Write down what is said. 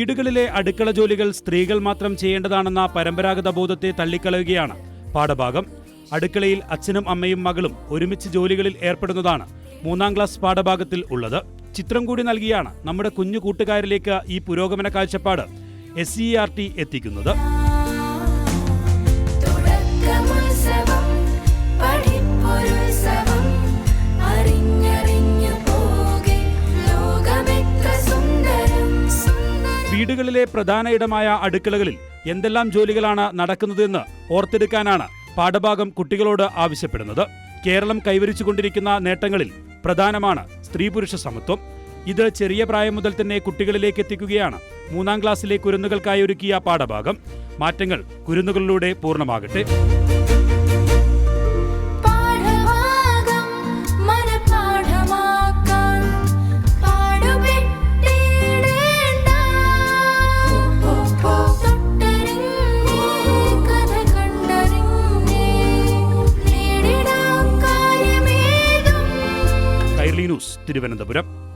വീടുകളിലെ അടുക്കള ജോലികൾ സ്ത്രീകൾ മാത്രം ചെയ്യേണ്ടതാണെന്ന പരമ്പരാഗത ബോധത്തെ തള്ളിക്കളയുകയാണ് പാഠഭാഗം. അടുക്കളയിൽ അച്ഛനും അമ്മയും മകളും ഒരുമിച്ച് ജോലികളിൽ ഏർപ്പെടുന്നതാണ് മൂന്നാം ക്ലാസ് പാഠഭാഗത്തിൽ ഉള്ളത്. ചിത്രം കൂടി നൽകിയാണ് നമ്മുടെ കുഞ്ഞു കൂട്ടുകാരിലേക്ക് ഈ പുരോഗമന കാഴ്ചപ്പാട്. എസ് സി ആർ ടി എത്തിക്കുന്നത്. വീടുകളിലെ പ്രധാന ഇടമായ അടുക്കളകളിൽ എന്തെല്ലാം ജോലികളാണ് നടക്കുന്നതെന്ന് ഓർത്തെടുക്കാനാണ് പാഠഭാഗം കുട്ടികളോട് ആവശ്യപ്പെടുന്നത്. കേരളം കൈവരിച്ചുകൊണ്ടിരിക്കുന്ന നേട്ടങ്ങളിൽ പ്രധാനമാണ് സ്ത്രീ പുരുഷ സമത്വം. ഇത് ചെറിയ പ്രായം മുതൽ തന്നെ കുട്ടികളിലേക്ക് എത്തിക്കുകയാണ്. മൂന്നാം ക്ലാസ്സിലെ കുരുന്നുകൾക്കായി ഒരുക്കിയ പാഠഭാഗം. മാറ്റങ്ങൾ കുരുന്നുകളിലൂടെ പൂർണമാകട്ടെ. ന്യൂസ് തിരുവനന്തപുരം.